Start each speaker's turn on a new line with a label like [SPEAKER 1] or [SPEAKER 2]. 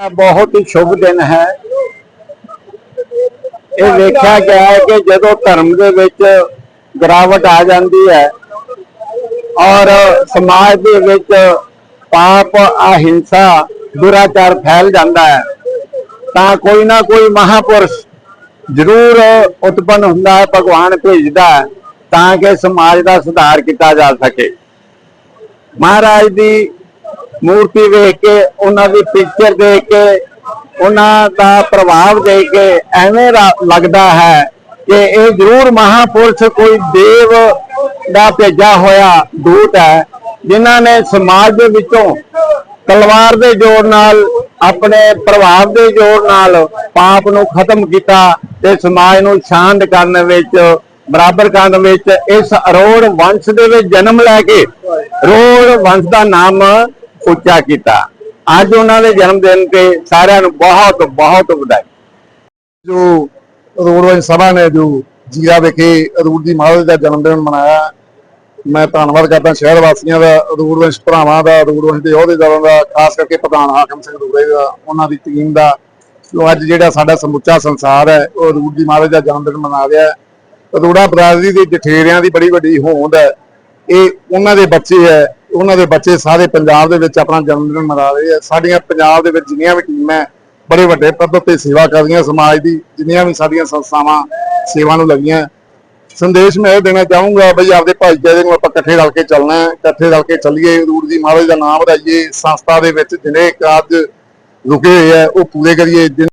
[SPEAKER 1] ਬਹੁਤ ਹੀ ਸ਼ੁਭ ਦਿਨ ਹੈ। ਇਹ ਵੇਖਿਆ ਗਿਆ ਹੈ ਕਿ ਜਦੋਂ ਧਰਮ ਦੇ ਵਿੱਚ ਗਿਰਾਵਟ ਆ ਜਾਂਦੀ ਹੈ ਔਰ ਸਮਾਜ ਦੇ ਵਿੱਚ ਪਾਪ, ਅਹਿੰਸਾ, ਦੁਰਾਚਾਰ ਫੈਲ ਜਾਂਦਾ ਹੈ, ਤਾਂ ਕੋਈ ਨਾ ਕੋਈ ਮਹਾਪੁਰਸ਼ ਜ਼ਰੂਰ ਉਤਪੰਨ ਹੁੰਦਾ ਹੈ, ਭਗਵਾਨ ਭੇਜਦਾ ਹੈ, ਤਾਂ ਕਿ ਸਮਾਜ ਦਾ ਸੁਧਾਰ ਕੀਤਾ ਜਾ ਸਕੇ। ਮਹਾਰਾਜ ਦੀ ਮੂਰਤੀ ਵੇਖ ਕੇ, ਉਹਨਾਂ ਦੀ ਪਿਕਚਰ ਦੇਖ ਕੇ, ਉਹਨਾਂ ਦਾ ਪ੍ਰਭਾਵ ਦੇਖ ਕੇ ਐਵੇਂ ਲੱਗਦਾ ਹੈ ਕਿ ਇਹ ਜ਼ਰੂਰ ਮਹਾਪੁਰਸ਼ ਕੋਈ ਦੇਵ ਦਾ ਭੇਜਾ ਹੋਇਆ ਦੂਤ ਹੈ, ਜਿਨ੍ਹਾਂ ਨੇ ਸਮਾਜ ਦੇ ਵਿੱਚੋਂ ਤਲਵਾਰ ਦੇ ਜ਼ੋਰ ਨਾਲ, ਆਪਣੇ ਪ੍ਰਭਾਵ ਦੇ ਜ਼ੋਰ ਨਾਲ ਪਾਪ ਨੂੰ ਖਤਮ ਕੀਤਾ ਤੇ ਸਮਾਜ ਨੂੰ ਸ਼ਾਂਤ ਕਰਨ ਵਿੱਚ, ਬਰਾਬਰ ਕਰਨ ਵਿੱਚ ਇਸ ਅਰੋੜ ਵੰਸ਼ ਦੇ ਵਿੱਚ ਜਨਮ ਲੈ ਕੇ ਰੋੜ ਵੰਸ਼ ਦਾ ਨਾਮ ਉੱਚਾ ਕੀਤਾ। ਅੱਜ ਉਹਨਾਂ ਦੇ ਜਨਮ ਦਿਨ ਤੇ ਸਾਰਿਆਂ ਨੂੰ ਬਹੁਤ ਬਹੁਤ ਵਧਾਈ।
[SPEAKER 2] ਜੋ ਰੋਡਵੇਜ ਸਭਾ ਨੇ ਜੋ ਜੀਰਾ ਵਿਖੇ ਰੂੜ ਦੀ ਮਹਾਰਾਜ ਦਾ ਜਨਮ ਦਿਨ ਮਨਾਇਆ, ਮੈਂ ਧੰਨਵਾਦ ਕਰਦਾ ਸ਼ਹਿਰ ਵਾਸੀਆਂ ਦਾ ਰੂੜਵੰਸ਼ ਭਰਾਵਾਂ ਦਾ ਰੂੜਵੰਸ਼ ਦੇ ਅਹੁਦੇਦਾਰਾਂ ਦਾ, ਖਾਸ ਕਰਕੇ ਪ੍ਰਧਾਨ ਹਾਕਮ ਸਿੰਘ ਰੂੜੇ ਦਾ, ਉਹਨਾਂ ਦੀ ਟੀਮ ਦਾ, ਜੋ ਅੱਜ ਜਿਹੜਾ ਸਾਡਾ ਸਮੁੱਚਾ ਸੰਸਾਰ ਹੈ, ਉਹ ਰੂੜ ਦੀ ਮਹਾਰਾਜ ਦਾ ਜਨਮ ਦਿਨ ਮਨਾ ਰਿਹਾ ਹੈ। ਰੂੜਾ ਬਰਾਦਰੀ ਦੇ ਜਠੇਰਿਆਂ ਦੀ ਬੜੀ ਵੱਡੀ ਹੋਂਦ ਹੈ। ਇਹ ਉਹਨਾਂ ਦੇ ਬੱਚੇ ਹੈ। ਉਹਨਾਂ ਦੇ ਬੱਚੇ ਸਾਰੇ ਪੰਜਾਬ ਦੇ ਵਿੱਚ ਆਪਣਾ ਜਨਮ ਦਿਨ ਮਨਾ ਰਹੇ ਆ। ਸਾਡੀਆਂ ਪੰਜਾਬ ਦੇ ਵਿੱਚ ਜਿੰਨੀਆਂ ਵੀ ਟੀਮਾਂ ਬੜੇ ਵੱਡੇ ਪੱਧਰ ਤੇ ਸੇਵਾ ਕਰ ਰਹੀਆਂ ਸਮਾਜ ਦੀ, ਜਿੰਨੀਆਂ ਵੀ ਸਾਡੀਆਂ ਸੰਸਥਾਵਾਂ ਸੇਵਾ ਨੂੰ ਲੱਗੀਆਂ। ਸੰਦੇਸ਼ ਮੈਂ ਇਹ ਦੇਣਾ ਚਾਹੂੰਗਾ ਬਈ ਆਪਦੇ ਭਾਈਚਾਰੇ ਨੂੰ ਆਪਾਂ ਇਕੱਠੇ ਰਲ ਕੇ ਚੱਲਣਾ ਹੈ ਇਕੱਠੇ ਰਲ ਕੇ ਚੱਲੀਏ। ਰੂੜ ਦੀ ਮਹਾਰਾਜ ਦਾ ਨਾਮ ਵਧਾਈਏ। ਸੰਸਥਾ ਦੇ ਵਿੱਚ ਜਿੰਨੇ ਕਾਰਜ ਰੁਕੇ ਹੋਏ ਆ ਉਹ ਪੂਰੇ ਕਰੀਏ। ਜਿਨ-